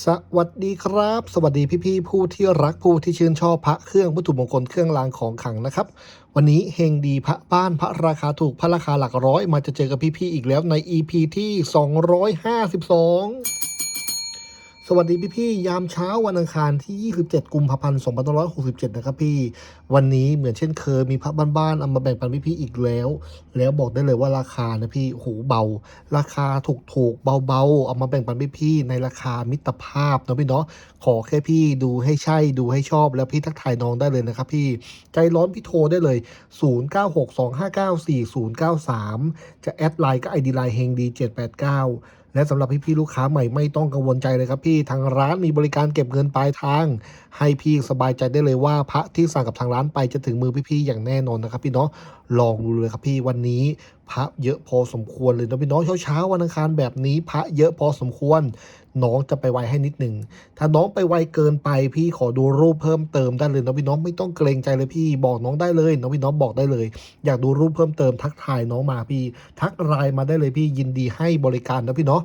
สวัสดีครับ สวัสดีพี่ๆผู้ที่รักผู้ที่ชื่นชอบพระเครื่องวัตถุมงคลเครื่องรางของขลังนะครับ วันนี้เฮงดีพระบ้านพระราคาถูกพระราคาหลักร้อย มาจะเจอกับพี่ๆอีกแล้วใน EP ที่ 252 สวัสดีพี่ๆยามเช้าวันอังคารที่ 27 กุมภาพันธ์2567 นะครับพี่ วันนี้เหมือนเช่นเคยมีพระบ้านๆเอามาแบ่งปันพี่ๆอีกแล้ว แล้วบอกได้เลยว่าราคานะพี่โหเบา ราคาถูกๆเบาๆ เอามาแบ่งปันพี่ๆในราคามิตรภาพนะพี่เนาะขอแค่พี่ดูให้ใช่ดูให้ชอบแล้วพี่ทักทายน้องได้เลยนะครับพี่ใจร้อนพี่โทรได้เลย 0962594093 จะแอดไลน์ก็ไอดีไลน์เฮงดี789 และสำหรับพี่ๆลูกค้าใหม่ไม่ต้องกังวลใจเลยครับพี่ทางร้านมีบริการเก็บเงินปลายทาง ให้พี่สบายใจได้เลยว่าพระที่สั่งกับทางร้านไปจะถึงมือพี่ๆอย่างแน่นอนนะครับพี่เนาะลองดูเลยครับพี่วันนี้พระเยอะพอสมควรเลยนะพี่น้องเช้าๆวันอังคารแบบนี้พระเยอะพอสมควร น้องจะไปไวให้นิดหนึ่งถ้าน้องไปไวเกินไปพี่ขอดูรูปเพิ่มเติมได้เลยนะพี่น้องไม่ต้องเกรงใจเลยพี่บอกน้องได้เลยน้องพี่น้องบอกได้เลย อยากดูรูปเพิ่มเติมทักทายน้องมาพี่ ทักไลน์มาได้เลยพี่ยินดีให้บริการนะพี่เนาะ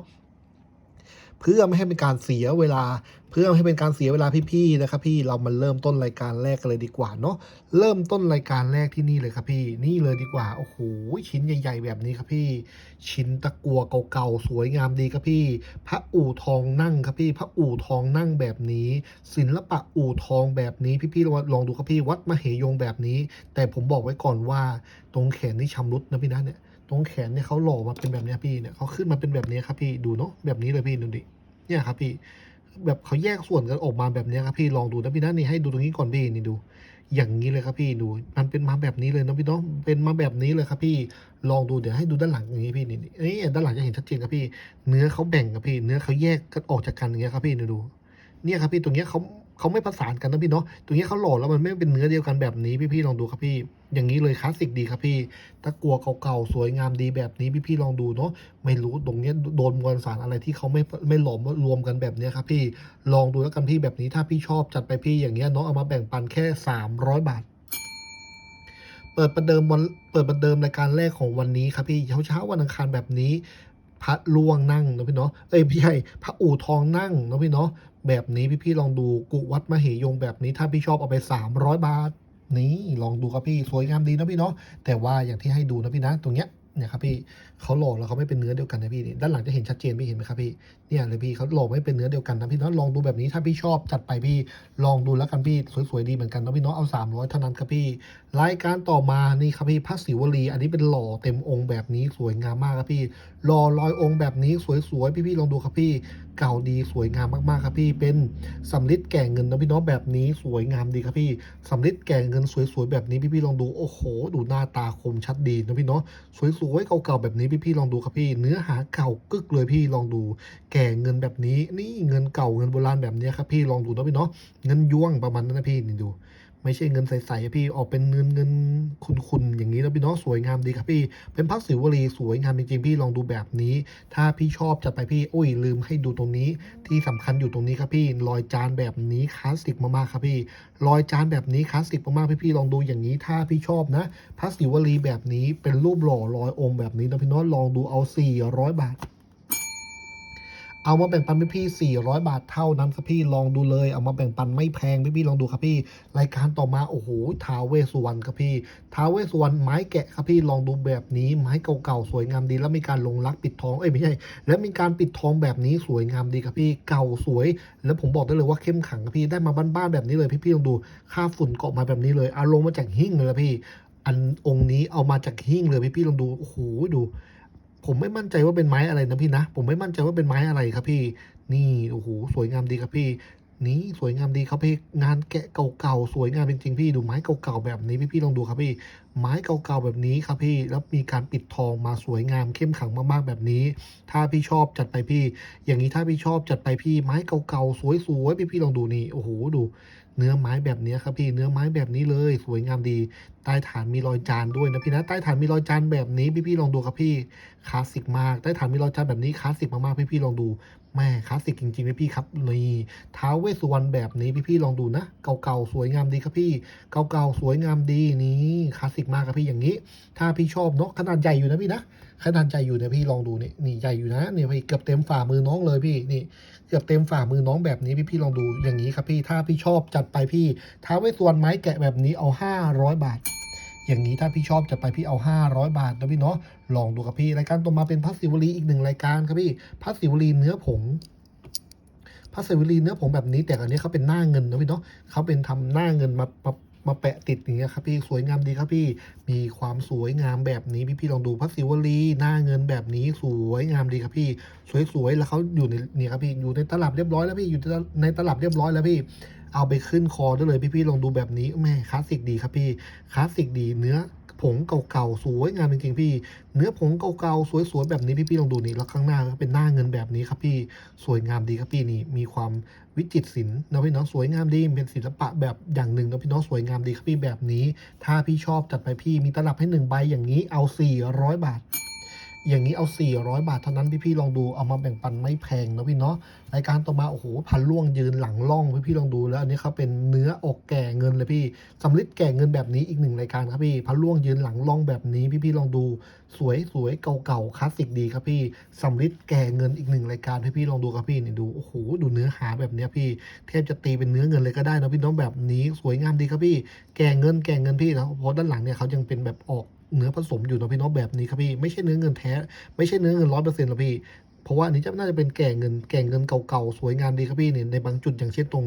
เพื่อไม่ให้เป็นการเสียเวลา เพื่อไม่ให้เป็นการเสียเวลาพี่ๆนะครับพี่เรามาเริ่มต้นรายการแรกกันเลยดีกว่าเนาะเริ่มต้นรายการแรกที่นี่เลยครับพี่นี่เลยดีกว่าโอ้โหชิ้นใหญ่ ๆ แบบนี้ครับพี่ ชิ้นตะกัวเก่าๆสวยงามดีครับพี่ พระอู่ทองนั่งครับพี่ พระอู่ทองนั่งแบบนี้ ศิลปะอู่ทองแบบนี้พี่ๆลองลองดูครับพี่วัดมเหยงแบบนี้ แต่ผมบอกไว้ก่อนว่าตรงแขนนี่ชำรุดนะพี่นะเนี่ย ตรงแขนเนี่ยเขาหล่อมาเป็นแบบนี้พี่เนี่ยเขาขึ้นมาเป็นแบบนี้ครับพี่ดูเนาะแบบนี้เลยพี่ดูดิเนี่ยครับพี่แบบเขาแยกส่วนกันออกมาแบบนี้ครับพี่ลองดูนะพี่นะนี่ให้ดูตรงนี้ก่อนพี่นี่ดู อย่างนี้เลยครับพี่ดู มันเป็นมาแบบนี้เลยนะพี่เนาะเป็นมาแบบนี้เลยครับพี่ลองดูเดี๋ยวให้ดูด้านหลังอย่างนี้พี่นี่นี่เอ้ยด้านหลังจะเห็นชัดเจนครับพี่ เนื้อเขาแบ่งครับพี่ เนื้อเขาแยกกันออกจากกันอย่างเงี้ยครับพี่นี่ดูเนี่ยครับพี่ตรงเนี้ยเขา เขาไม่ประสานกันนะพี่เนาะตรงนี้เขาหล่อแล้วมันไม่เป็นเนื้อเดียวกันแบบนี้พี่ๆลองดูครับพี่ อย่างนี้เลยคลาสสิกดีครับพี่ตะกัวเก่าๆสวยงามดีแบบนี้พี่ๆลองดูเนาะไม่รู้ตรงนี้โดนมวลสารอะไรที่เขาไม่ไม่หลอมรวมกันแบบนี้ครับพี่ลองดูแล้วกันพี่แบบนี้ถ้าพี่ชอบจัดไปพี่อย่างเงี้ยเนาะเอามาแบ่งปันแค่ 300 บาทเปิดประเดิมวันเปิดประเดิมรายการแรกของวันนี้ครับพี่เช้าเช้าๆวันอังคารแบบนี้ พระล่วงนั่งนะพี่เนาะเอ้ยพี่ใช่พระอู่ทองนั่งนะพี่เนาะ แบบนี้พี่ๆลองดูกุวัดมเหยงแบบนี้ถ้าพี่ชอบเอาไป 300 บาท นี่ลองดูครับพี่สวยงามดีนะพี่เนาะแต่ว่าอย่างที่ให้ดูนะพี่นะตรงเนี้ยเนี่ยครับพี่เขาหล่อแล้วเขาไม่เป็นเนื้อเดียวกันนะพี่ด้านหลังจะเห็นชัดเจนพี่เห็นไหมครับพี่เนี่ยเลยพี่เขาหล่อไม่เป็นเนื้อเดียวกันนะพี่เนาะลองดูแบบนี้ถ้าพี่ชอบจัดไปพี่ลองดูแล้วกันพี่สวยๆดีเหมือนกันนะพี่เนาะเอา 300เท่านั้นครับพี่รายการต่อมานี่ครับพี่พระศิวลี อันนี้เป็นหล่อเต็มองค์แบบนี้สวยงามมากครับพี่หล่อลอยองค์แบบนี้สวยๆ พี่ๆ ลองดูครับพี่ เก่าดีสวยงามมากๆ ครับพี่ เป็นสำลิดแก่เงินนะพี่น้องแบบนี้สวยงามดีครับพี่สำลิดแก่เงินสวยๆ แบบนี้พี่ๆ ลองดู โอ้โห ดูหน้าตาคมชัดดีนะพี่เนาะสวยๆ เก่าๆ แบบนี้พี่ๆ ลองดูครับพี่ เนื้อหาเก่ากึกเลยพี่ลองดู แก่เงินแบบนี้ นี่เงินเก่าเงินโบราณแบบนี้ครับพี่ลองดูนะพี่เนาะเงินยวงประมาณนั้นนะพี่นี่ดู ไม่ใช่เงินใสๆพี่ออกเป็นเงินเงินคุณๆอย่างนี้นะพี่น้องสวยงามดีครับพี่ เป็นพักสิวลีสวยงามจริงๆพี่ลองดูแบบนี้ ถ้าพี่ชอบจัดไปพี่อุ้ยลืมให้ดูตรงนี้ ที่สำคัญอยู่ตรงนี้ครับพี่รอยจานแบบนี้คลาสสิกมากๆครับพี่รอยจานแบบนี้คลาสสิกมากๆพี่ๆลองดูอย่างนี้ ถ้าพี่ชอบนะพักสิวลีแบบนี้เป็นรูปหล่อรอยองค์แบบนี้นะพี่น้องลองดูเอา 400 บาท เอามาแบ่งปันพี่พี่400 บาทเท่านั้นครับพี่ลองดูเลย เอามาแบ่งปันไม่แพงพี่พี่ลองดูครับพี่ รายการต่อมาโอ้โหท้าวเวสุวรรณครับพี่ท้าวเวสุวรรณไม้แกะครับพี่ลองดูแบบนี้ไม้เก่าๆสวยงามดี แล้วมีการลงรักปิดทองเอ้ยไม่ใช่แล้วมีการปิดทองแบบนี้สวยงามดีครับพี่เก่าสวย แล้วผมบอกได้เลยว่าเข้มขังครับพี่ได้มาบ้านๆแบบนี้เลยพี่พี่ลองดูค่าฝุ่นเกาะมาแบบนี้เลยเอาลงมาจากหิ้งเลยพี่ อันองค์นี้เอามาจากหิ้งเลยพี่พี่ลองดูโอ้โหดู ผมไม่มั่นใจว่าเป็นไม้อะไรนะพี่นะ ผมไม่มั่นใจว่าเป็นไม้อะไรครับพี่ นี่โอ้โหสวยงามดีครับพี่ นี่สวยงามดีครับพี่ งานแกะเก่าๆสวยงามจริงๆพี่ดูไม้เก่าๆแบบนี้พี่ๆลองดูครับพี่ ไม้เก่าๆแบบนี้ครับพี่ แล้วมีการปิดทองมาสวยงามเข้มขังมากๆแบบนี้ ถ้าพี่ชอบจัดไปพี่ อย่างนี้ถ้าพี่ชอบจัดไปพี่ ไม้เก่าๆสวยๆพี่ๆลองดูนี่โอ้โหดู เนื้อไม้แบบนี้ครับพี่เนื้อไม้แบบนี้เลยสวยงามดีใต้ฐานมีรอยจานด้วยนะพี่นะใต้ฐานมีรอยจานแบบนี้พี่ๆลองดูครับพี่คลาสสิกมากใต้ฐานมีรอยจานแบบนี้คลาสสิกมากๆพี่ๆลองดู แม่คลาสสิกจริงๆนะพี่ครับนี่ท้าวเวสสุวรรณแบบนี้พี่ๆลองดูนะ เก่าๆสวยงามดีครับพี่ เก่าๆสวยงามดีนี่คลาสสิกมากครับพี่อย่างนี้ ถ้าพี่ชอบเนาะขนาดใหญ่อยู่นะพี่นะขนาดใหญ่อยู่เนี่ยพี่ลองดูนี่นี่ใหญ่อยู่นะเนี่ยพี่เกือบเต็มฝ่ามือน้องเลยพี่นี่เกือบเต็มฝ่ามือน้องแบบนี้พี่พี่ๆลองดูอย่างนี้ครับพี่ถ้าพี่ชอบจัดไปพี่ท้าวเวสสวรรณไม้แกะแบบนี้เอา 500 บาท อย่างนี้ถ้าพี่ชอบจัดไปพี่เอา 500 บาทนะพี่เนาะลองดูครับพี่รายการต่อมาเป็นพัสสิวลีอีกหนึ่งรายการครับพี่พัสสิวลีเนื้อผงพัสสิวลีเนื้อผงแบบนี้แต่อันนี้เขาเป็นหน้าเงินนะพี่เนาะเขาเป็นทำหน้าเงินมามามาแปะติดอย่างเงี้ยครับพี่สวยงามดีครับพี่มีความสวยงามแบบนี้พี่พี่ลองดูพัสสิวลีหน้าเงินแบบนี้สวยงามดีครับพี่ สวยๆแล้วเขาอยู่ในนี่ครับพี่อยู่ในตลับเรียบร้อยแล้วพี่อยู่ในตลับเรียบร้อยแล้วพี่ เอาไปขึ้นคอได้เลยพี่ๆลองดูแบบนี้แม่คลาสสิกดีครับพี่คลาสสิกดีเนื้อผงเก่าๆสวยงามจริงๆพี่ เนื้อผงเก่าๆสวยๆแบบนี้พี่ๆลองดูนี่แล้วข้างหน้าก็เป็นหน้าเงินแบบนี้ครับพี่สวยงามดีครับพี่นี่มีความวิจิตรศิลป์นะพี่น้องสวยงามดีเป็นศิลปะแบบอย่างหนึ่งนะพี่น้องสวยงามดีครับพี่แบบนี้ ถ้าพี่ชอบจัดไปพี่มีตลับให้หนึ่งใบอย่างนี้เอา 400 บาท อย่างนี้เอา 400 บาทเท่านั้นพี่ๆลองดูเอามาแบ่งปันไม่แพงนะพี่เนาะรายการต่อมาโอ้โหพันล่วงยืนหลังล่องพี่ๆลองดูแล้วอันนี้เขาเป็นเนื้ออกแก่เงินเลยพี่สำลิดแก่เงินแบบนี้อีกหนึ่งรายการครับพี่พันล่วงยืนหลังล่องแบบนี้พี่ๆลองดู สวยสวยเก่าๆคลาสสิกดีครับพี่สำลิดแก่เงินอีกหนึ่งรายการให้พี่ลองดูครับพี่นี่ดูโอ้โหดูเนื้อหาแบบเนี้ยพี่แทบจะตีเป็นเนื้อเงินเลยก็ได้นะพี่น้องแบบนี้สวยงามดีครับพี่ แก่เงินแก่เงินพี่แล้วเพราะด้านหลังเนี่ยเขายังเป็นแบบออก เนื้อผสมอยู่นะพี่น้องแบบนี้ครับพี่ไม่ใช่เนื้อเงินแท้ ไม่ใช่เนื้อเงินร้อยเปอร์เซ็นต์หรอกพี่เพราะว่าอันนี้จะน่าจะเป็นแก่เงินแก่เงินเก่าๆสวยงามดีครับพี่เนี่ยในบางจุดอย่างเช่นตรง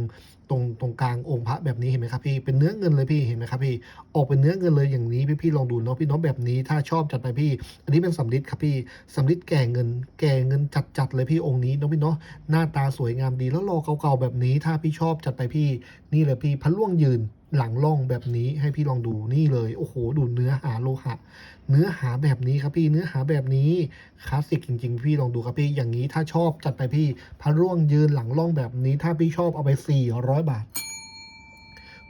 ตรงตรงกลางองค์พระแบบนี้เห็นไหมครับพี่เป็นเนื้อเงินเลยพี่เห็นไหมครับพี่ออกเป็นเนื้อเงินเลยอย่างนี้พี่พี่ลองดูเนาะพี่น้องแบบนี้ถ้าชอบจัดไปพี่ อันนี้เป็นสำลิดครับพี่สำลิดแก่เงิน แก่เงินจัดๆเลยพี่องค์นี้เนาะพี่เนาะหน้าตาสวยงามดีแล้วรอเก่าๆแบบนี้ ถ้าพี่ชอบจัดไปพี่ นี่เลยพี่พันล่วงยืนหลังล่องแบบนี้ให้พี่ลองดูนี่เลย โอ้โห ดูเนื้อหาโลหะ เนื้อหาแบบนี้ครับพี่ เนื้อหาแบบนี้คลาสสิกจริง ๆ พี่ลองดูครับพี่ อย่างนี้ถ้าชอบจัดไปพี่พันร่วงยืนหลังล่องแบบนี้ ถ้าพี่ชอบเอาไป400บาท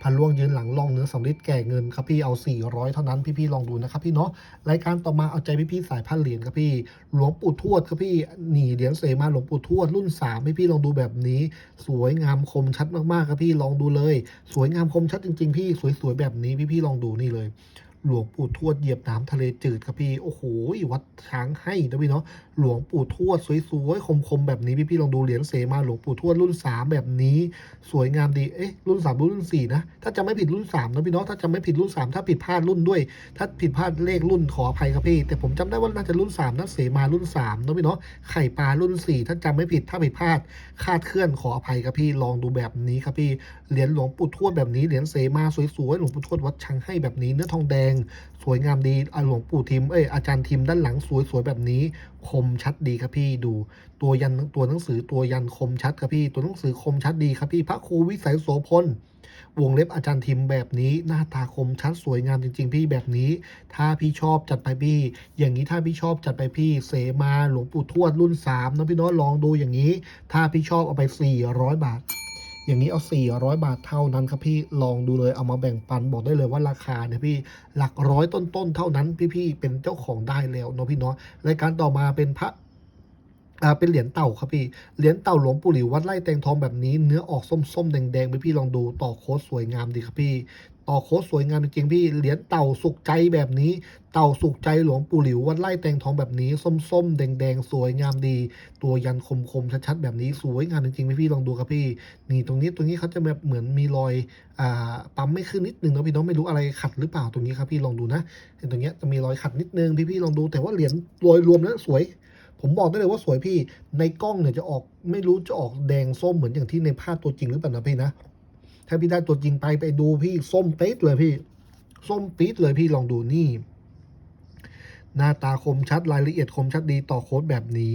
พันล่วงยืนหลังล่องเนื้อสำลิดแก่เงินครับพี่เอา 400 เท่านั้นพี่ๆลองดูนะครับพี่เนาะรายการต่อมาเอาใจพี่ๆสายพันเหรียญครับพี่หลวงปู่ทวดครับพี่หนีเหรียญเสมาหลวงปู่ทวดรุ่น3พี่ๆลองดูแบบนี้ สวยงามคมชัดมากๆครับพี่ลองดูเลย สวยงามคมชัดจริง ๆ พี่สวยๆแบบนี้พี่ๆลองดูนี่เลย หลวงปู่ทวดเหยียบน้ำทะเลจืดครับพี่ โอ้โห วัดช้างให้นะพี่เนาะ หลวงปู่ทวดสวยๆ คมๆ แบบนี้พี่ๆลองดูเหรียญเสมาหลวงปู่ทวดรุ่นสามแบบนี้ สวยงามดี เอ๊ะ รุ่นสามรุ่นสี่นะ ถ้าจะไม่ผิดรุ่นสามนะพี่เนาะ ถ้าจะไม่ผิดรุ่นสามถ้าผิดพลาดรุ่นด้วย ถ้าผิดพลาดเลขรุ่นขออภัยครับพี่ แต่ผมจำได้ว่าน่าจะรุ่น3นะเสมารุ่น3นะพี่เนาะ ไข่ปลารุ่น 4 ถ้าจำไม่ผิด ถ้าผิดพลาดคาดเคลื่อนขออภัยครับพี่ ลองดูแบบนี้ครับพี่ เหรียญหลวงปู่ทวดแบบนี้เหรียญเสมาสวยๆหลวงปู่ทวดวัดชังให้แบบนี้เนื้อทองแดง สวยงามดีอหลวงปู่ทิมเอ้ยอาจารย์ทิมด้านหลังสวยๆแบบนี้คมชัดดีครับพี่ดู ตัวยันตัวหนังสือตัวยันคมชัดครับพี่ ตัวหนังสือคมชัดดีครับพี่ พระครูวิสัยโสพลวงเล็บอาจารย์ทิมแบบนี้หน้าตาคมชัดสวยงามจริง ๆ พี่แบบนี้ ถ้าพี่ชอบจัดไปพี่ อย่างนี้ถ้าพี่ชอบจัดไปพี่ เสมาหลวงปู่ทวดรุ่น3นะพี่น้องลองดูอย่างนี้ ถ้าพี่ชอบเอาไป 400 บาท อย่างนี้เอา 400 บาทเท่านั้นครับพี่ลองดูเลยเอามาแบ่งปันบอกได้เลยว่าราคาเนี่ยพี่หลักร้อยต้นๆเท่านั้นพี่ๆเป็นเจ้าของได้แล้วเนาะพี่เนาะรายการต่อมาเป็นพระอ่าเป็นเหรียญเต่าครับพี่ เหรียญเต่าหลวงปู่หลิววัดไร่แตงทองแบบนี้เนื้อออกส้มๆ แดงๆพี่พี่ลองดูต่อโค้ดสวยงามดีครับพี่ ต่อโค้ดสวยงามจริงพี่ เหรียญเต่าสุกใจแบบนี้ เต่าสุกใจหลวงปู่หลิว วัดไร่แตงทองแบบนี้ ส้มๆ แดงๆ สวยงามดี ตัวยันคมๆ ชัดๆ แบบนี้ สวยงามจริงๆ พี่พี่ลองดูครับพี่ นี่ตรงนี้ตรงนี้เขาจะแบบเหมือนมีรอยอ่าปั๊มไม่ขึ้นนิดนึงนะพี่น้องไม่รู้อะไรขัดหรือเปล่าตรงนี้ครับพี่ลองดูนะเห็นตรงเนี้ยจะมีรอยขัดนิดนึงพี่พี่ลองดูแต่ว่าเหรียญโดยรวมแล้วสวยผมบอกได้เลยว่าสวยพี่ ในกล้องเนี่ยจะออกไม่รู้จะออกแดงส้มเหมือนอย่างที่ในภาพตัวจริงหรือเปล่านะพี่นะ ถ้าพี่ได้ตัวจริงไปไปดูพี่ส้มปี๊ดเลยพี่ส้มปี๊ดเลยพี่ลองดูนี่ หน้าตาคมชัดรายละเอียดคมชัดดีต่อโค้ดแบบนี้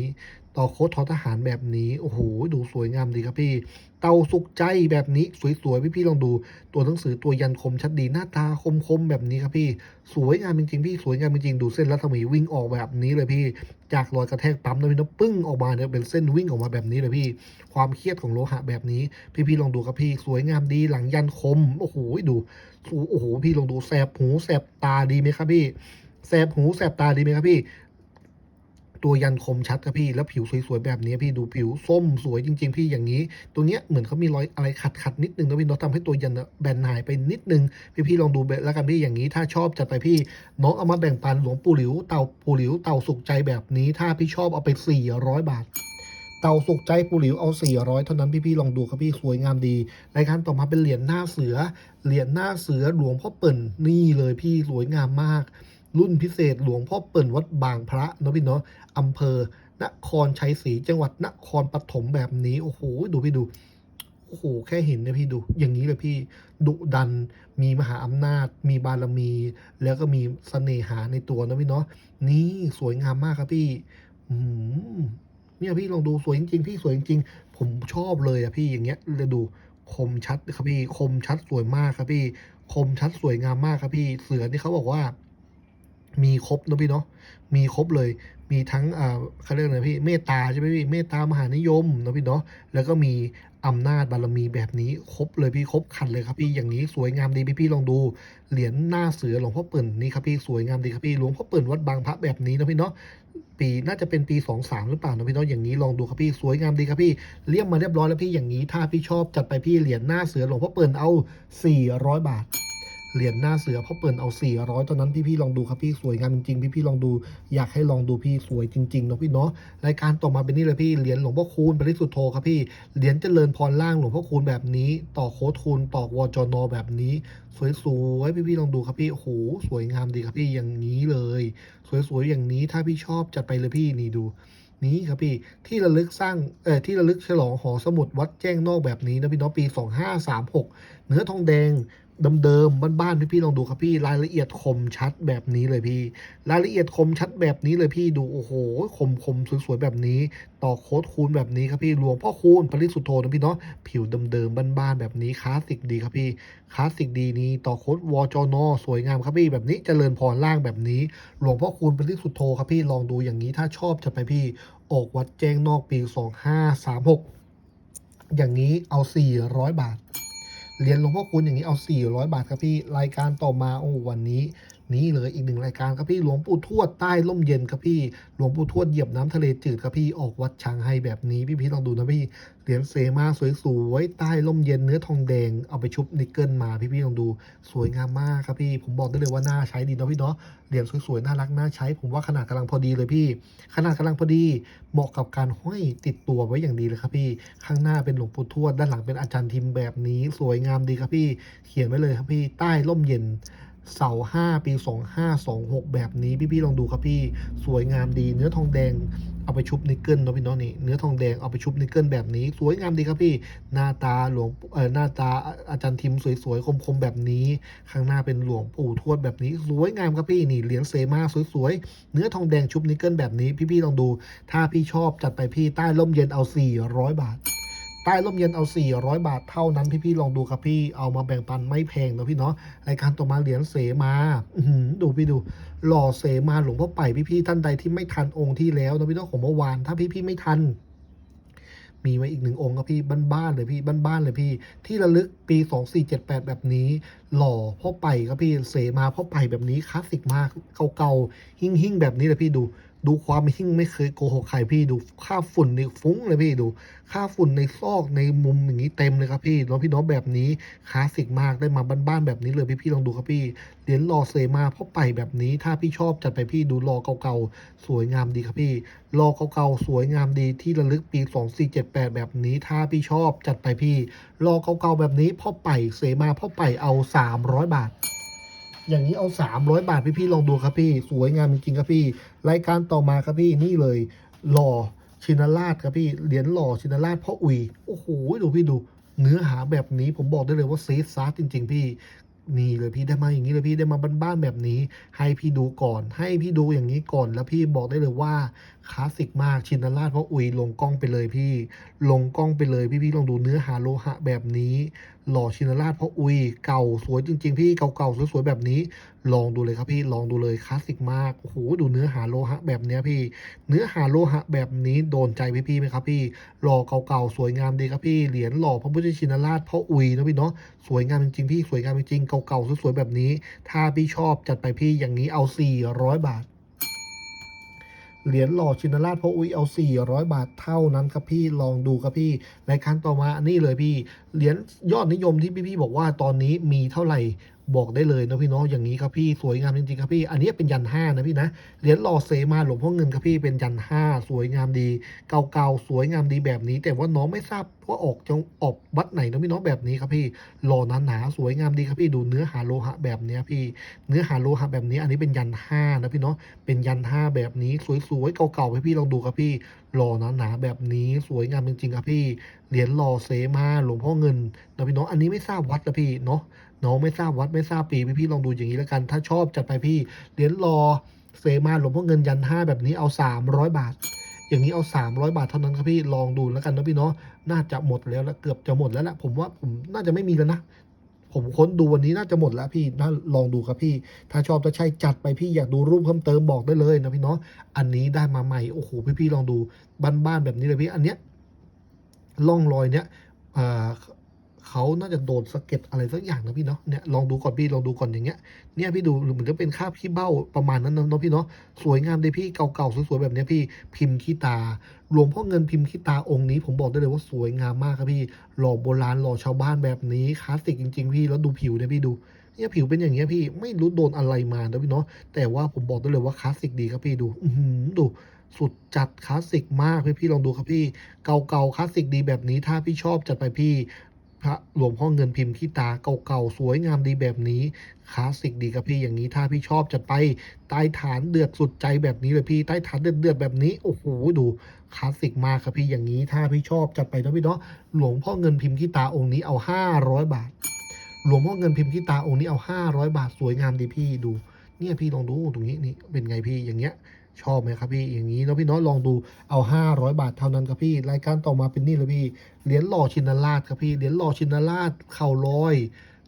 ต่อโค้ดทอทหารแบบนี้ โอ้โห ดูสวยงามดีครับพี่ เตาสุกใจแบบนี้สวยๆ พี่ๆลองดู ตัวหนังสือตัวยันคมชัดดีหน้าตาคมๆแบบนี้ครับพี่ สวยงามจริงๆพี่ สวยงามจริงๆ ดูเส้นรัศมีวิ่งออกแบบนี้เลยพี่ จากรอยกระแทกปั๊มนะพี่นะปึ้งออกมาเนี่ยเป็นเส้นวิ่งออกมาแบบนี้เลยพี่ ความเครียดของโลหะแบบนี้ พี่ๆลองดูครับพี่ สวยงามดีหลังยันคม โอ้โห ดูโอ้โห พี่ลองดูแสบหูแสบตาดีไหมครับพี่แสบหูแสบตาดีไหมครับพี่ ตัวยันคมชัดครับพี่ แล้วผิวสวยๆแบบนี้พี่ดูผิวส้มสวยจริง ๆ พี่อย่างนี้ ตัวเนี้ยเหมือนเขามีรอยอะไรขัดขัดๆนิดนึงนะพี่เนาะทำให้ตัวยันแบนหายไปนิดนึง พี่พี่ๆลองดูแล้วกันพี่อย่างนี้ ถ้าชอบจัดไปพี่น้องเอามาแบ่งปันหลวงปู่หลิวเต่าปู่หลิวเต่าสุขใจแบบนี้ ถ้าพี่ชอบเอาไป 400 บาทเต่าสุขใจปู่หลิวเอา 400 เท่านั้นพี่พี่ๆลองดูครับพี่สวยงามดีรายการต่อมาเป็นเหรียญหน้าเสือ เหรียญหน้าเสือหลวงพ่อเปิ่นนี่เลยพี่สวยงามมาก รุ่นพิเศษหลวงพ่อเปิ่นวัดบางพระเนาะพี่เนาะอำเภอนครชัยศรีจังหวัดนครปฐมแบบนี้โอ้โหดูพี่ดูโอ้โหแค่เห็นเนะพี่ดูอย่างนี้เลยพี่ดุดันมีมหาอำนาจ มีบารมี แล้วก็มีเสน่หาในตัวนะพี่เนาะนี่สวยงามมากครับพี่อืมเนี่ยพี่ลองดูสวยจริงๆพี่สวยจริงๆผมชอบเลยอะพี่อย่างเงี้ยเลยดูคมชัดครับพี่ คมชัดสวยมากครับพี่ คมชัดสวยงามมากครับพี่ เสือที่เขาบอกว่า มีครบนะพี่เนาะมีครบเลย มีทั้งอ่าเขาเรียกอะไรพี่เมตตาใช่ไหมพี่เมตตามหานิยมนะพี่เนาะแล้วก็มีอำนาจบารมีแบบนี้ครบเลยพี่ครบคันเลยครับพี่อย่างนี้สวยงามดีพี่พี่ลองดูเหรียญหน้าเสือหลวงพ่อเปิ่นนี่ครับพี่สวยงามดีครับพี่หลวงพ่อเปิ่นวัดบางพระแบบนี้นะพี่เนาะปีน่าจะเป็นปีสองสามหรือเปล่านะพี่เนาะอย่างนี้ลองดูครับพี่สวยงามดีครับพี่เลี่ยมมาเรียบร้อยแล้วพี่อย่างนี้ถ้าพี่ชอบจัดไปพี่เหรียญหน้าเสือหลวงพ่อเปิ่นเอา 400 บาท เหรียญหน้าเสือพ่อเปิ่นเอา400ตอนนั้นพี่ๆลองดูครับพี่สวยงามจริงๆพี่ๆลองดูอยากให้ลองดูพี่สวยจริงๆเนาะพี่เนาะรายการต่อมาเป็นนี่เลยพี่เหรียญหลวงพ่อคูณปริสุทธโธครับพี่เหรียญเจริญพรล่างหลวงพ่อคูณแบบนี้ ต่อโค้ดคูณต่อวจนแบบนี้ สวยๆพี่ๆลองดูครับพี่โอ้โหสวยงามดีครับพี่อย่างนี้เลย สวยๆอย่างนี้ถ้าพี่ชอบจัดไปเลยพี่นี่ดูนี้ครับพี่ที่ระลึกสร้างเอ่อที่ระลึกฉลองหอสมุดวัดแจ้งนอกแบบนี้นะพี่เน้องปี 2536 เนื้อทองแดง เดิมๆบ้านๆพี่ๆลองดูครับพี่รายละเอียดคมชัดแบบนี้เลยพี่ รายละเอียดคมชัดแบบนี้เลยพี่ดูโอ้โหคมคมๆสวยๆแบบนี้ ต่อโค้ดคูณแบบนี้ครับพี่หลวงพ่อคูณปริตสุทธโธนะพี่เนาะผิวเดิมๆบ้านๆแบบนี้คลาสสิกดีครับพี่คลาสสิกดีนี้ต่อโค้ดวอจอนสวยงามครับพี่แบบนี้เจริญพรล่างแบบนี้หลวงพ่อคูณปริตสุทธโธครับพี่ลองดูอย่างนี้ถ้าชอบจะไปพี่ออกวัดแจ้งนอกปี 2536 อย่างนี้เอา 400 บาท เหรียญหลวงพ่อคุณอย่างนี้เอา 400 บาทครับพี่ รายการต่อมาโอ้วันนี้ นี่เลยอีกหนึ่งรายการครับพี่หลวงปู่ทวดใต้ร่มเย็นครับพี่หลวงปู่ทวดเหยียบน้ำทะเลจืดครับพี่ออกวัดช้างให้แบบนี้พี่พี่ลองดูนะพี่เหรียญเซมาสวยๆใต้ร่มเย็นเนื้อทองแดงเอาไปชุบนิกเกิลมาพี่พี่ลองดูสวยงามมากครับพี่ ผมบอกได้เลยว่าน่าใช้ดีเนาะพี่เนาะเหรียญสวยๆน่ารักน่าใช้ ผมว่าขนาดกำลังพอดีเลยพี่ ขนาดกำลังพอดีเหมาะกับการห้อยติดตัวไว้อย่างดีเลยครับพี่ ข้างหน้าเป็นหลวงปู่ทวดด้านหลังเป็นอาจารย์ทิมแบบนี้ สวยงามดีครับพี่ เขียนไว้เลยครับพี่ใต้ร่มเย็น เสาห้าปีสองห้าสองหกแบบนี้พี่ๆลองดูครับพี่สวยงามดีเนื้อทองแดงเอาไปชุบนิกเกิลเนาะพี่น้องนี่เนื้อทองแดงเอาไปชุบนิกเกิลแบบนี้ สวยงามดีครับพี่หน้าตาหลวงเออหน้าตาอาจารย์ทิมสวยๆคมๆแบบนี้ข้างหน้าเป็นหลวงปู่ทวดแบบนี้ สวยงามครับพี่นี่เหรียญเซมาสวยๆเนื้อทองแดงชุบนิกเกิลแบบนี้ พี่ๆลองดู ถ้าพี่ชอบจัดไปพี่ใต้ร่มเย็นเอา 400 บาท ใต้ร่มเย็นเอา 400 บาทเท่านั้นพี่ๆลองดูครับพี่เอามาแบ่งปันไม่แพงนะพี่เนาะรายการต่อมาเหรียญเสมาดูพี่ดูหล่อเสมาหลวงพ่อไปพี่ๆท่านใดที่ไม่ทันองค์ที่แล้วนะพี่เนาะของเมื่อวานถ้าพี่ๆไม่ทันมีไว้อีกหนึ่งองค์ครับพี่บ้านๆเลยพี่บ้านๆเลยพี่ ที่ระลึกปี 2478 แบบนี้ หล่อพ่อไปครับพี่เสมาพ่อไปแบบนี้คลาสสิกมากเก่าๆหิ่งๆแบบนี้เลยพี่ดู ดูความหิ่งไม่เคยโกหกใครพี่ดูค่าฝุ่นในฟุ้งเลยพี่ดู ค่าฝุ่นในซอกในมุมอย่างนี้เต็มเลยครับพี่น้องพี่น้องแบบนี้คลาสสิกมากได้มาบ้านๆแบบนี้เลยพี่พี่ลองดูครับพี่เหรียญหล่อเซมาพ่อไปแบบนี้ถ้าพี่ชอบจัดไปพี่ดูหล่อเก่าๆสวยงามดีครับพี่หล่อเก่าๆสวยงามดีที่ระลึกปี 2478 แบบนี้ถ้าพี่ชอบจัดไปพี่หล่อเก่าๆแบบนี้พ่อไปเสมาพ่อไปเอา 300 บาท อย่างนี้เอา300บาทพี่พี่ๆลองดูครับพี่ สวยงามจริงๆครับพี่ รายการต่อมาครับพี่นี่เลยหล่อชินราชครับพี่เหรียญหล่อชินราชพ่ออุยโอ้โหดูพี่ดูเนื้อหาแบบนี้ผมบอกได้เลยว่าซีซาร์จริง ๆ พี่นี่เลยพี่ได้มาอย่างนี้เลยพี่ได้มาบ้านๆแบบนี้ ให้พี่ดูก่อน ให้พี่ดูอย่างนี้ก่อน แล้วพี่บอกได้เลยว่า คลาสสิกมากชินราชพราะอุยลงกล้องไปเลยพี่ ลงกล้องไปเลยพี่พี่ลองดูเนื้อหาโลหะแบบนี้ หล่อชินราชเพราะอุยเก่าสวยจริง ๆ พี่เก่าๆสวยๆแบบนี้ ลองดูเลยครับพี่ลองดูเลยคลาสสิกมากโอ้โหดูเนื้อหาโลหะแบบเนี้ยพี่ เนื้อหาโลหะแบบนี้โดนใจพี่ๆไหมครับพี่หล่อเก่าๆสวยงามดีครับพี่เหรียญหล่อพระพุทธชินราชพ่ออุยนะพี่เนาะสวยงามจริงๆพี่สวยงามจริงๆเก่าๆสวยๆแบบนี้ ถ้าพี่ชอบจัดไปพี่อย่างนี้เอา400บาท เหรียญหล่อชินราชพ่ออุ้ยเอา 400 บาทเท่านั้นครับพี่ลองดูครับพี่รายการต่อมาอันนี้เลยพี่เหรียญยอดนิยมที่พี่ๆบอกว่าตอนนี้มีเท่าไหร่บอกได้เลยนะพี่เนาะอย่างนี้ครับพี่สวยงามจริงๆครับพี่ อันนี้เป็นยันห้านะพี่นะเหรียญหล่อเซมาหลวงพ่อเงินครับพี่เป็นยันห้าสวยงามดี เก่าๆสวยงามดีแบบนี้ แต่ว่าน้องไม่ทราบ ว่าออกจะออกวัดไหนนะพี่น้องแบบนี้ครับพี่หล่อหนาๆสวยงามดีครับพี่ดูเนื้อหาโลหะแบบนี้พี่ เนื้อหาโลหะแบบนี้ อันนี้เป็นยันห้านะพี่เนาะเป็นยันห้าแบบนี้สวยๆเก่าๆให้พี่ลองดูครับพี่หล่อหนาๆแบบนี้สวยงามจริงๆครับพี่เหรียญหล่อเซมาหลวงพ่อเงินนะพี่เนาะอันนี้ไม่ทราบวัดนะพี่เนาะน้องไม่ทราบวัดไม่ทราบปีพี่ๆลองดูอย่างนี้แล้วกัน ถ้าชอบจัดไปพี่เหรียญหล่อเซมาหลวงพ่อเงินยันห้าแบบนี้เอาสามร้อยบาท อย่างนี้เอา 300 บาทเท่านั้นครับพี่ลองดูแล้วกันนะพี่เนาะน่าจะหมดแล้วละเกือบจะหมดแล้วแหละผมว่าผมน่าจะไม่มีแล้วนะผมค้นดูวันนี้น่าจะหมดแล้วพี่น่าลองดูครับพี่ ถ้าชอบถ้าใช่จัดไปพี่อยากดูรูปเพิ่มเติมบอกได้เลยนะพี่เนาะอันนี้ได้มาใหม่โอ้โหพี่พี่ๆลองดูบ้านๆแบบนี้เลยพี่อันเนี้ยล่องรอยเนี้ยอ่า เขาน่าจะโดนสะเก็ดอะไรสักอย่างนะพี่เนาะเนี่ยลองดูก่อนพี่ลองดูก่อนอย่างเงี้ยเนี่ยพี่ดูเหมือนจะเป็นคราบขี้เบ้าประมาณนั้นนะพี่เนาะสวยงามเลยพี่เก่าๆสวยๆแบบเนี้ยพี่พิมพ์ขี้ตาหลวงพ่อเงินพิมพ์ขี้ตาองค์นี้ผมบอกได้เลยว่าสวยงามมากครับพี่หล่อโบราณหล่อชาวบ้านแบบนี้คลาสสิกจริง ๆ พี่แล้วดูผิวเนี่ยพี่ดูเนี่ยผิวเป็นอย่างเงี้ยพี่ไม่รู้โดนอะไรมานะพี่เนาะแต่ว่าผมบอกได้เลยว่าคลาสสิกดีครับพี่ดูอืดูสุดจัดคลาสสิกมากพี่พี่ลองดูครับพี่ เก่าๆคลาสสิกดีแบบนี้ถ้าพี่ชอบจัดไปพี่ ระหลวงพ่อเงินพิมพ์ขี้ตาเก่าๆ สวยงามดีแบบนี้คลาสสิกดีครับพี่อย่างนี้ถ้าพี่ชอบจัดไปใต้ฐานเดือดสุดใจแบบนี้เลยพี่ใต้ฐานเดือดเดือดๆแบบนี้โอ้โหดูคลาสสิกมากครับพี่อย่างนี้ถ้าพี่ชอบจัดไปนะพี่เนาะหลวงพ่อเงินพิมพ์ขี้ตาองค์นี้เอา 500 บาท หลวงพ่อเงินพิมพ์ขี้ตาองค์นี้เอา 500 บาทสวยงามดีพี่ดู เนี่ยพี่ลองดูตรงนี้นี่เป็นไงพี่อย่างเงี้ย ชอบไหมครับพี่อย่างนี้นะพี่เนาะลองดูเอา 500 บาทเท่านั้นครับพี่ รายการต่อมาเป็นนี่เลยพี่เหรียญหล่อชินราชครับพี่เหรียญหล่อชินราชเข่าลอย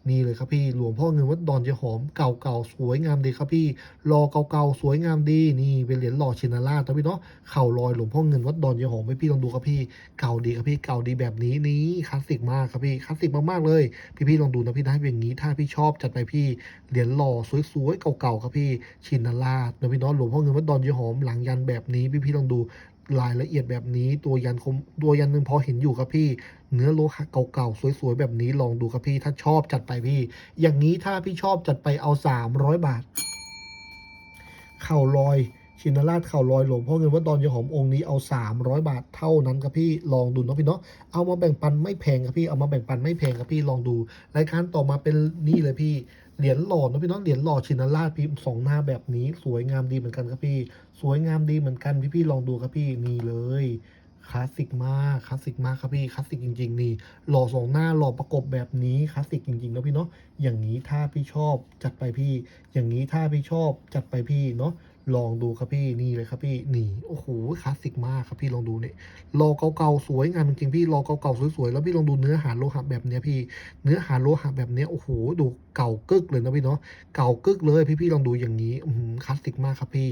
นี่เลยครับพี่หลวงพ่อเงินวัดดอนเจหอมเก่าๆสวยงามดีครับพี่รอเก่าๆสวยงามดีนี่เป็นเหรียญหล่อชินาราชนะพี่เนาะเข่าลอยหลวงพ่อเงินวัดดอนเจหอมให้พี่ลองดูครับพี่เก่าดีครับพี่เก่าดีแบบนี้นี่คลาสสิกมากครับพี่คลาสสิกมากๆเลยพี่ๆลองดูนะพี่นะอย่างนี้ถ้าพี่ชอบจัดไปพี่เหรียญหล่อสวยๆเก่าๆครับพี่ชินาราชนะพี่เนาะหลวงพ่อเงินวัดดอนเจหอมหลังยันแบบนี้พี่ๆลองดูรายละเอียดแบบนี้ตัวยันคมตัวยันหนึ่งพอเห็นอยู่ครับพี่ เนื้อโลหะเก่าๆ สวยๆ แบบนี้ลองดูครับพี่ ถ้าชอบจัดไปพี่ อย่างนี้ถ้าพี่ชอบจัดไปเอา 300 บาท เข่าลอย ชินราชเข่าลอยหลวงพ่อเงินวัดดอนยหอมองค์นี้เอา 300 บาทเท่านั้นครับพี่ลองดูเนาะพี่เนาะเอามาแบ่งปันไม่แพงครับพี่เอามาแบ่งปันไม่แพงครับพี่ลองดูรายการต่อมาเป็นนี่เลยพี่เหรียญหล่อนะพี่เนาะเหรียญหล่อชินราชพี่สองหน้าแบบนี้ สวยงามดีเหมือนกันครับพี่ สวยงามดีเหมือนกันพี่พี่ๆลองดูครับพี่นี่เลย คลาสสิกมากคลาสสิกมากครับพี่คลาสสิกจริง ๆ นี่หล่อสองหน้าหล่อประกบแบบนี้คลาสสิกจริงๆนะพี่เนาะอย่างนี้ถ้าพี่ชอบจัดไปพี่ อย่างนี้ถ้าพี่ชอบจัดไปพี่เนาะลองดูครับพี่นี่เลยครับพี่นี่โอ้โหคลาสสิกมากครับพี่ลองดูเนี่ยรอเก่าๆสวยงามจริงๆพี่รอเก่าๆสวยๆแล้วพี่ลองดูเนื้อหาโลหะแบบเนี้ยพี่ เนื้อหาโลหะแบบเนี้ยโอ้โหดูเก่ากึกเลยนะพี่เนาะเก่ากึกเลยพี่พี่ๆลองดูอย่างนี้อืคลาสสิกมากครับพี่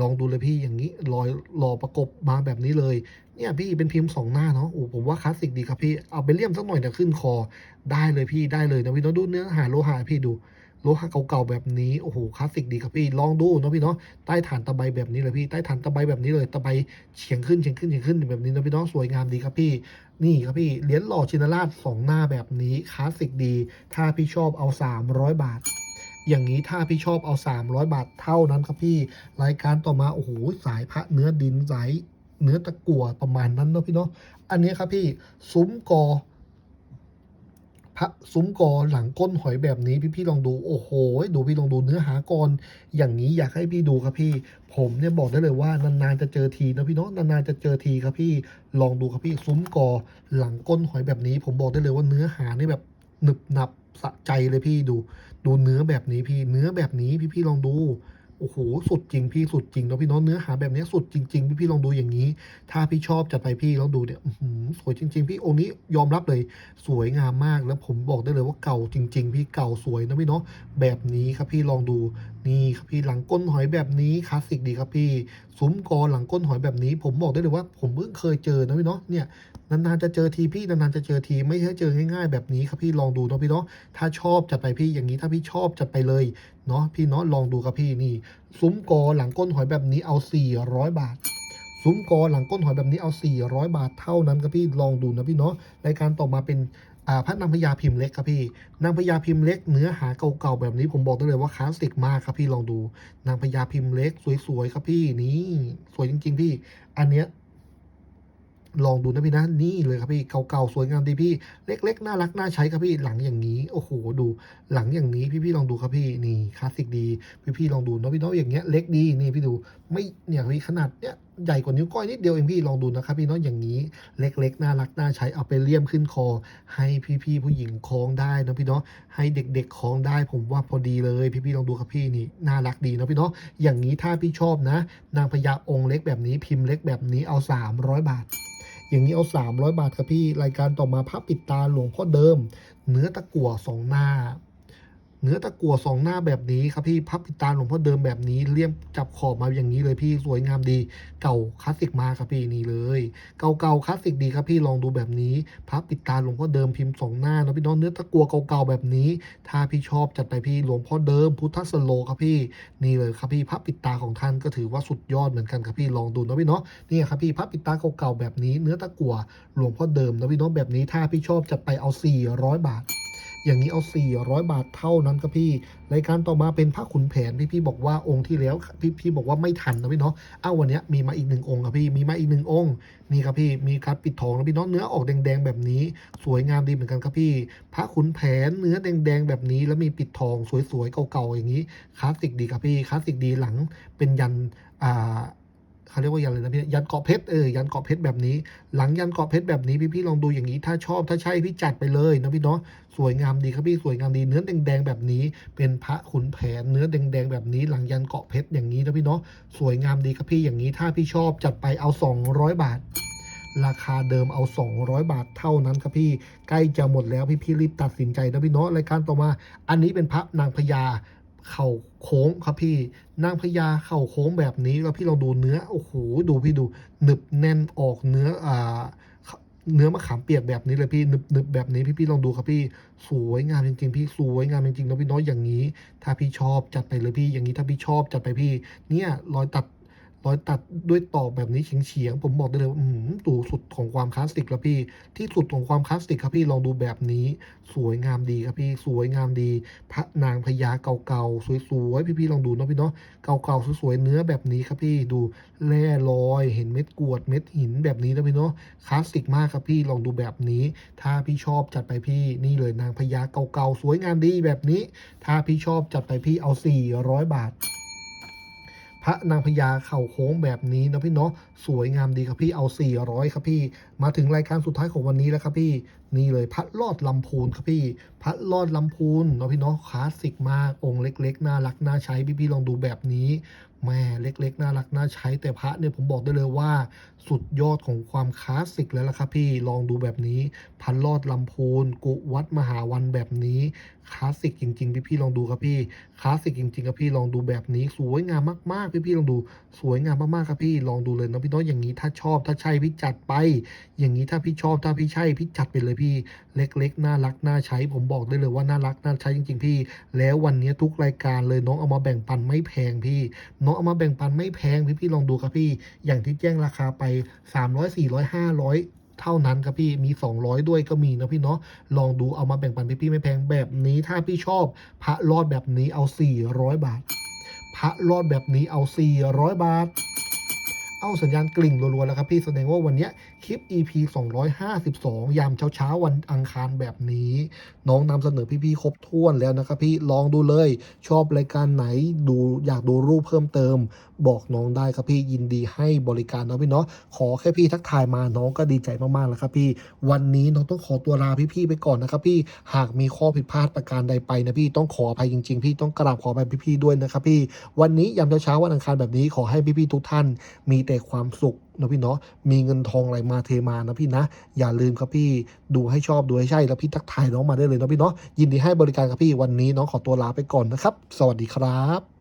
ลองดูเลยพี่อย่างนี้รอยรอประกบมาแบบนี้เลยเนี่ยพี่เป็นพิมพ์สองหน้าเนาะโอ้ผมว่าคลาสสิกดีครับพี่เอาไปเลี่ยมสักหน่อยจะขึ้นคอได้เลยพี่ได้เลยนะพี่เนาะดูเนื้อหาโลหะพี่ดู โลหะเก่าๆแบบนี้โอ้โหคลาสสิกดีครับพี่ลองดูเนาะพี่เนาะใต้ฐานตะไบแบบนี้เลยพี่ใต้ฐานตะไบแบบนี้เลยตะไบเฉียงขึ้นเฉียงขึ้นเฉียงขึ้นแบบนี้เนาะพี่เนาะสวยงามดีครับพี่นี่ครับพี่เหรียญหล่อชินราชสองหน้าแบบนี้คลาสสิกดี ถ้าพี่ชอบเอา 300 บาทอย่างนี้ถ้าพี่ชอบเอา 300 บาทเท่านั้นครับพี่ รายการต่อมาโอ้โหสายพระเนื้อดินสายเนื้อตะกั่วประมาณนั้นเนาะพี่เนาะอันนี้ครับพี่ซุ้มกอ พระซุ้มกอหลังก้นหอยแบบนี้พี่พี่ๆลองดูโอ้โห ดูพี่ลองดูเนื้อหากรอย่างนี้อยากให้พี่ดูครับพี่ ผมเนี่ยบอกได้เลยว่านานๆจะเจอทีนะพี่เนาะนานๆจะเจอทีครับพี่ลองดูครับพี่ซุ้มกอหลังก้นหอยแบบนี้ ผมบอกได้เลยว่าเนื้อหานี่แบบหนึบหนับสะใจเลยพี่ดู ดูเนื้อแบบนี้พี่ เนื้อแบบนี้พี่พี่ๆลองดู โอ้โหสุดจริงพี่สุดจริงเนาะพี่เน้องเนื้อหาแบบนี้สุดจริง ๆ พี่พี่ลองดูอย่างนี้ ถ้าพี่ชอบจัดไปพี่ลองดูเนี่ยหือสวยจริง ๆ พี่องค์นี้ยอมรับเลย สวยงามมากแล้วผมบอกได้เลยว่าเก่าจริง ๆ พี่เก่าสวยนะพี่เนาะแบบนี้ครับพี่ลองดู นี่ครับพี่หลังก้นหอยแบบนี้คลาสสิกดีครับพี่ซุ้มกอหลังก้นหอยแบบนี้ ผมบอกได้เลยว่าผมเพิ่งเคยเจอนะพี่เนาะเนี่ยนานๆจะเจอทีพี่นานๆจะเจอทีไม่ใช่เจอง่ายๆ แบบนี้ครับพี่ลองดูเนาะพี่เนาะถ้าชอบจัดไปพี่อย่างนี้ถ้าพี่ชอบจัดไปเลยเนาะพี่เนาะลองดูครับพี่นี่ ซุ้มกอหลังก้นหอยแบบนี้เอา 400 บาทซุ้มกอหลังก้นหอยแบบนี้เอา 400 บาทเท่านั้นครับพี่ลองดูนะพี่เนาะรายการต่อมาเป็น พระนางพญาพิมพ์เล็กครับพี่ นางพญาพิมพ์เล็กเนื้อหาเก่าๆแบบนี้ผมบอกได้เลยว่าคลาสสิกมากครับพี่ลองดู นางพญาพิมพ์เล็กสวยๆครับพี่นี่สวยจริง ๆ พี่ อันเนี้ยลองดูนะพี่นะนี่เลยครับพี่เก่าๆสวยงามดีพี่ เล็ก ๆ น่ารักน่าใช้ครับพี่หลังอย่างนี้โอ้โหดูหลังอย่างนี้พี่ๆลองดูครับพี่นี่คลาสสิกดี พี่ๆลองดูเนาะพี่เนาะอย่างเงี้ยเล็กดีนี่พี่ดูไม่เนี่ยพี่ขนาดเนี้ย ใหญ่กว่านิ้วก้อยนิดเดียวเองพี่ลองดูนะครับพี่เนาะอย่างนี้เล็กๆน่ารักน่าใช้เอาไปเลี่ยมขึ้นคอ ให้พี่ๆผู้หญิงคล้องได้นะพี่เนาะให้เด็กๆคล้องได้ ผมว่าพอดีเลย พี่ๆลองดูครับพี่นี่น่ารักดีนะพี่เนาะอย่างนี้ถ้าพี่ชอบนะ นางพญาองค์เล็กแบบนี้พิมพ์เล็กแบบนี้เอา 300 บาทอย่างนี้เอา 300 บาทครับพี่ รายการต่อมาพระปิดตาหลวงพ่อเดิม เนื้อตะกั่วสองหน้า เนื้อตะกั่วสองหน้าแบบนี้ครับพี่พับปิดตาหลวงพ่อเดิมแบบนี้เลี่ยมจับขอบมาอย่างนี้เลยพี่สวยงามดี เก่าคลาสสิกมากครับพี่นี่เลย เก่าๆคลาสสิกดีครับพี่ลองดูแบบนี้พับปิดตาหลวงพ่อเดิมพิมพ์สองหน้านะพี่น้องเนื้อตะกั่วเก่าๆแบบนี้ ถ้าพี่ชอบจัดไปพี่หลวงพ่อเดิมพุทธสโลครับพี่นี่เลยครับพี่พับปิดตาของท่านก็ถือว่าสุดยอดเหมือนกันครับพี่ลองดูนะพี่เนาะนี่ครับพี่พับปิดตาเก่าๆแบบนี้ เนื้อตะกั่วหลวงพ่อเดิมนะพี่น้องแบบนี้ถ้าพี่ชอบจัดไปเอา 400 บาท อย่างนี้เอา 400 บาทเท่านั้นครับพี่ รายการต่อมาเป็นพระขุนแผนที่พี่บอกว่าองค์ที่แล้วพี่พี่บอกว่าไม่ทันนะพี่เนาะ เอ้าวันนี้มีมาอีกหนึ่งองค์ครับพี่ มีมาอีกหนึ่งองค์ นี่ครับพี่ มีคัดปิดทองนะพี่เนาะ เนื้อออกแดงๆแบบนี้ สวยงามดีเหมือนกันครับพี่ พระขุนแผนเนื้อแดงๆแบบนี้ แล้วมีปิดทองสวยๆเก่าๆอย่างนี้ คลาสสิกดีครับพี่ คลาสสิกดีหลังเป็นยัน อ่า เขาเรียกว่ายันอะไรนะพี่ยันเกาะเพชรเออยันเกาะเพชรแบบนี้ หลังยันเกาะเพชรแบบนี้พี่พี่ๆลองดูอย่างนี้ถ้าชอบถ้าใช่พี่จัดไปเลยนะพี่เนาะสวยงามดีครับพี่สวยงามดีเนื้อแดงๆแบบนี้ เป็นพระขุนแผนเนื้อแดงๆแบบนี้ หลังยันเกาะเพชรอย่างนี้นะพี่เนาะสวยงามดีครับพี่อย่างนี้ถ้าพี่ชอบจัดไปเอา 200 บาทราคาเดิมเอา 200 บาทเท่านั้นครับพี่ ใกล้จะหมดแล้วพี่พี่ๆรีบตัดสินใจนะพี่เนาะรายการต่อมา อันนี้เป็นพระนางพญา เข่าโค้งครับพี่นางพญาเข่าโค้งแบบนี้แล้วพี่ลองดูเนื้อโอ้โหดูพี่ดูหนึบแน่นออกเนื้ออ่าเนื้อมะขามเปียกแบบนี้เลยพี่หนึบหนึบแบบนี้พี่พี่ลองดูครับพี่สวยงามจริง ๆ พี่สวยงามจริงๆนะพี่น้อยอย่างนี้ ถ้าพี่ชอบจัดไปเลยพี่อย่างนี้ถ้าพี่ชอบจัดไปพี่ เนี่ยรอยตัด รอยตัดด้วยตอกแบบนี้เฉียงๆผมบอกได้เลยว่าอืมดูสุดของความคลาสสิกแล้วพี่ ที่สุดของความคลาสสิกครับพี่ลองดูแบบนี้ สวยงามดีครับพี่ สวยงามดี พระนางพญาเก่าๆสวยๆพี่ๆลองดูเนาะพี่เนาะเก่าๆสวยๆเนื้อแบบนี้ครับพี่ดูแร่ลอยเห็นเม็ดกรวดเม็ดหินแบบนี้นะพี่เนาะคลาสสิกมากครับพี่ลองดูแบบนี้ ถ้าพี่ชอบจัดไปพี่นี่เลยนางพญาเก่าๆสวยงามดีแบบนี้ ถ้าพี่ชอบจัดไปพี่เอา 400 บาท พระนางพญาเข่าโค้งแบบนี้นะพี่เนาะสวยงามดีครับพี่เอา 400 ครับพี่ มาถึงรายการสุดท้ายของวันนี้แล้วครับพี่ นี่เลยพัดลอดลำพูนครับพี่ พัดลอดลำพูนเนาะพี่เนาะคลาสสิกมาก องค์เล็กๆ น่ารักน่าใช้พี่ๆลองดูแบบนี้แม่เล็กๆ น่ารักน่าใช้แต่พระเนี่ยผมบอกได้เลยว่า สุดยอดของความคลาสสิกแล้วล่ะครับพี่ลองดูแบบนี้ พันลอดลำพูนกุวัดมหาวันแบบนี้คลาสสิกจริง ๆ พี่ๆลองดูครับพี่คลาสสิกจริงๆครับพี่ลองดูแบบนี้ สวยงามมากๆพี่ๆลองดู สวยงามมากๆครับพี่ลองดูเลยนะพี่น้อยอย่างนี้ถ้าชอบถ้าใช่พี่จัดไป อย่างนี้ถ้าพี่ชอบถ้าพี่ใช่พี่จัดไปเลยพี่เล็กๆน่ารักน่าใช้ ผมบอกได้เลยว่าน่ารักน่าใช้จริง ๆ พี่ แล้ววันนี้ทุกรายการเลยน้องเอามาแบ่งปันไม่แพงพี่ น้องเอามาแบ่งปันไม่แพงพี่พี่ลองดูครับพี่ อย่างที่แจ้งราคาไป 300 400 500เท่านั้นครับพี่มี 200 ด้วยก็มีนะพี่เนาะลองดูเอามาแบ่งปันพี่พี่ๆไม่แพงแบบนี้ถ้าพี่ชอบพระรอดแบบนี้เอา 400 บาท พระรอดแบบนี้เอา 400 บาท เอาสัญญาณกลิ่งรัวๆแล้วครับพี่แสดงว่าวันนี้คลิป EP 252 ยามเช้าๆวันอังคารแบบนี้ น้องนำเสนอพี่ๆครบถ้วนแล้วนะครับพี่ลองดูเลย ชอบรายการไหนดูอยากดูรูปเพิ่มเติมบอกน้องได้ครับพี่ยินดีให้บริการเนาะพี่เนาะขอแค่พี่ทักทายมาน้องก็ดีใจมากๆแล้วครับพี่ วันนี้น้องต้องขอตัวลาพี่ๆไปก่อนนะครับพี่หากมีข้อผิดพลาดประการใดไปนะพี่ต้องขออภัยจริง ๆ พี่ต้องกราบขออภัยพี่ๆด้วยนะครับพี่ วันนี้ยามเช้าๆวันอังคารแบบนี้ขอให้พี่ๆทุกท่าน มีแต่ความสุขนะพี่เนาะมีเงินทองไหลมาเทมานะพี่นะ อย่าลืมครับพี่ดูให้ชอบดูให้ใช่แล้วพี่ทักทายน้องมาได้เลยนะพี่เนาะยินดีให้บริการครับพี่วันนี้น้องขอตัวลาไปก่อนนะครับ สวัสดีครับ